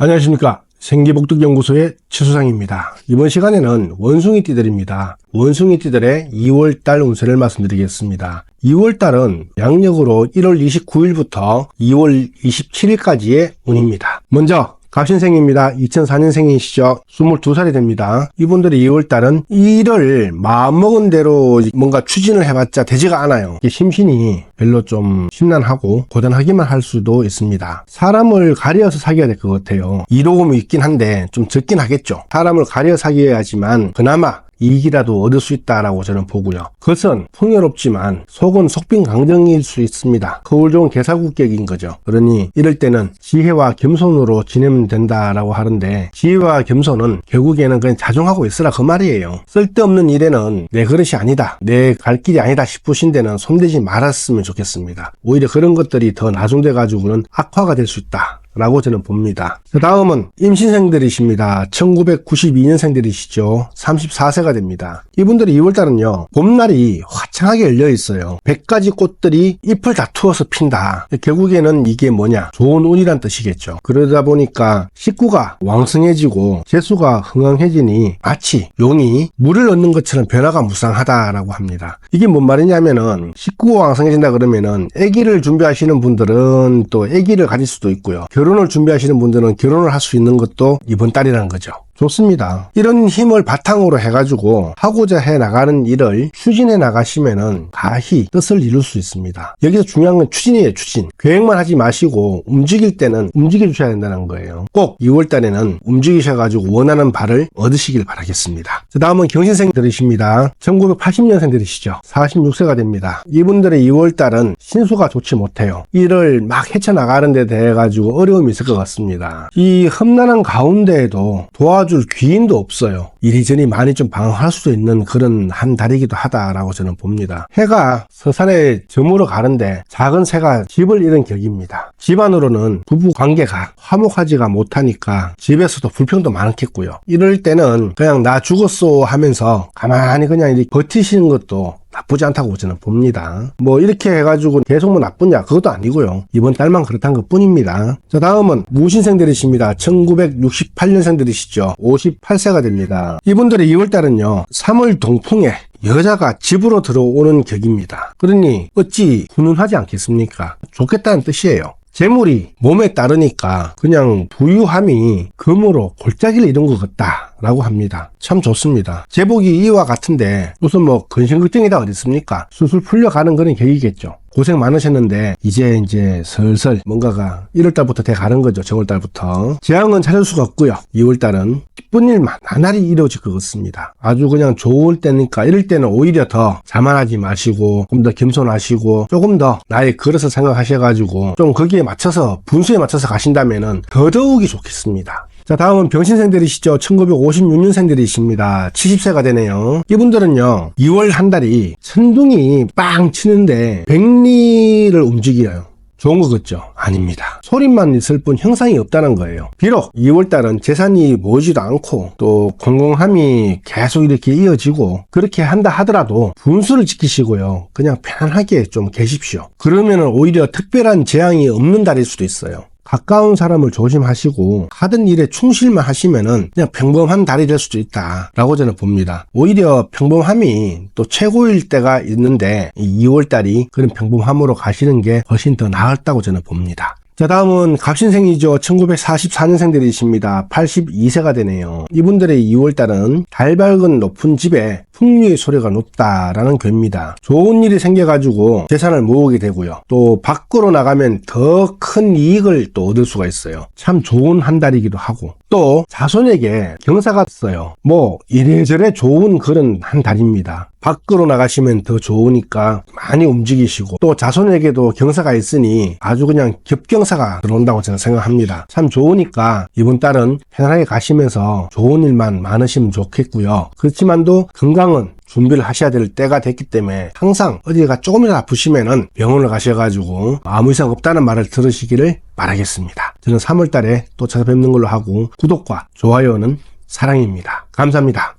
안녕하십니까. 생기복득연구소의 최수상입니다. 이번 시간에는 원숭이띠들입니다. 원숭이띠들의 2월달 운세를 말씀드리겠습니다. 2월달은 양력으로 1월 29일부터 2월 27일까지의 운입니다. 먼저 갑신생입니다. 2004년생이시죠. 22살이 됩니다. 이분들의 2월달은 일을 마음먹은 대로 뭔가 추진을 해봤자 되지가 않아요. 심신이 별로 좀 심란하고 고단하기만 할 수도 있습니다. 사람을 가려서 사귀어야 될 것 같아요. 이로움이 있긴 한데 좀 적긴 하겠죠. 사람을 가려 사귀어야지만 그나마 이익이라도 얻을 수 있다라고 저는 보고요. 그것은 풍요롭지만 속은 속빈강정일 수 있습니다. 거울 좋은 개사국격인 거죠. 그러니 이럴 때는 지혜와 겸손으로 지내면 된다라고 하는데 지혜와 겸손은 결국에는 그냥 자중하고 있으라 그 말이에요. 쓸데없는 일에는 내 그릇이 아니다. 내 갈 길이 아니다 싶으신 데는 손대지 말았으면 좋겠습니다. 오히려 그런 것들이 더 나중돼 가지고는 악화가 될 수 있다. 라고 저는 봅니다. 그 다음은 임신생들이십니다. 1992년생들이시죠. 34세가 됩니다. 이분들이 2월달은요, 봄날이 화창하게 열려 있어요. 100가지 꽃들이 잎을 다투어서 핀다. 결국에는 이게 뭐냐? 좋은 운이란 뜻이겠죠. 그러다 보니까 식구가 왕성해지고 재수가 흥황해지니 마치 용이 물을 얻는 것처럼 변화가 무쌍하다라고 합니다. 이게 뭔 말이냐면은 식구가 왕성해진다 그러면은 아기를 준비하시는 분들은 또 아기를 가질 수도 있고요. 결 혼을 준비하시는 분들은 결혼을 할 수 있는 것도 이번 달이라는 거죠. 좋습니다. 이런 힘을 바탕으로 해가지고 하고자 해 나가는 일을 추진해 나가시면은 가히 뜻을 이룰 수 있습니다. 여기서 중요한 건 추진이에요, 추진. 계획만 하지 마시고 움직일 때는 움직여 주셔야 된다는 거예요. 꼭 2월 달에는 움직이셔가지고 원하는 바를 얻으시길 바라겠습니다. 그 다음은 경신생들이십니다. 1980년생들이시죠. 46세가 됩니다. 이분들의 2월 달은 신수가 좋지 못해요. 일을 막 헤쳐나가는 데 대해 가지고 어려움이 있을 것 같습니다. 이 험난한 가운데에도 도와 줄 귀인도 없어요. 이리저리 많이 좀 방황할 수도 있는 그런 한 달이기도 하다라고 저는 봅니다. 해가 서산에 저물어 가는데 작은 새가 집을 잃은 격입니다. 집안으로는 부부 관계가 화목하지가 못하니까 집에서도 불평도 많겠고요. 이럴 때는 그냥 나 죽었어 하면서 가만히 그냥 버티시는 것도 나쁘지 않다고 저는 봅니다. 뭐 이렇게 해가지고 계속 뭐 나쁘냐 그것도 아니고요. 이번 달만 그렇다는 것 뿐입니다. 자 다음은 무신생들이십니다. 1968년생들이시죠. 58세가 됩니다. 이분들의 2월달은요. 3월 동풍에 여자가 집으로 들어오는 격입니다. 그러니 어찌 훈훈하지 않겠습니까? 좋겠다는 뜻이에요. 재물이 몸에 따르니까 그냥 부유함이 금으로 골짜기를 잃은 것 같다 라고 합니다. 참 좋습니다. 제복이 이와 같은데 무슨 뭐 근심 걱정이다 어디 있습니까? 술술 풀려가는 그런 계기겠죠. 고생 많으셨는데 이제 이제 슬슬 뭔가가 1월달부터 돼 가는 거죠. 정월달부터 재앙은 찾을 수가 없고요. 2월달은 기쁜 일만 나날이 이루어질 것 같습니다. 아주 그냥 좋을 때니까 이럴 때는 오히려 더 자만하지 마시고 좀더 겸손하시고 조금 더 나의 그릇을 생각하셔가지고 좀 거기에 맞춰서 분수에 맞춰서 가신다면 은 더더욱이 좋겠습니다. 자, 다음은 병신생들이시죠. 1956년생들이십니다. 70세가 되네요. 이분들은요, 2월 한 달이 천둥이 빵 치는데 백리를 움직여요. 좋은 거 같죠? 아닙니다. 소리만 있을 뿐 형상이 없다는 거예요. 비록 2월달은 재산이 모이지도 않고 또 건강함이 계속 이렇게 이어지고 그렇게 한다 하더라도 분수를 지키시고요. 그냥 편안하게 좀 계십시오. 그러면 오히려 특별한 재앙이 없는 달일 수도 있어요. 가까운 사람을 조심하시고 하던 일에 충실만 하시면은 그냥 평범한 달이 될 수도 있다라고 저는 봅니다. 오히려 평범함이 또 최고일 때가 있는데 2월 달이 그런 평범함으로 가시는 게 훨씬 더 나았다고 저는 봅니다. 자, 다음은 갑신생이죠. 1944년생들이십니다. 82세가 되네요. 이분들의 2월달은 달 밝은 높은 집에 풍류의 소리가 높다라는 괴입니다. 좋은 일이 생겨가지고 재산을 모으게 되고요. 또 밖으로 나가면 더 큰 이익을 또 얻을 수가 있어요. 참 좋은 한 달이기도 하고 또 자손에게 경사가 있어요. 뭐 이래저래 좋은 그런 한 달입니다. 밖으로 나가시면 더 좋으니까 많이 움직이시고 또 자손에게도 경사가 있으니 아주 그냥 겹경사가 들어온다고 저는 생각합니다. 참 좋으니까 이번 달은 편안하게 가시면서 좋은 일만 많으시면 좋겠고요. 그렇지만도 건강 은 준비를 하셔야 될 때가 됐기 때문에 항상 어디가 조금이라도 아프시면은 병원을 가셔가지고 아무 이상 없다는 말을 들으시기를 바라겠습니다. 저는 3월 달에 또 찾아뵙는 걸로 하고 구독과 좋아요는 사랑입니다. 감사합니다.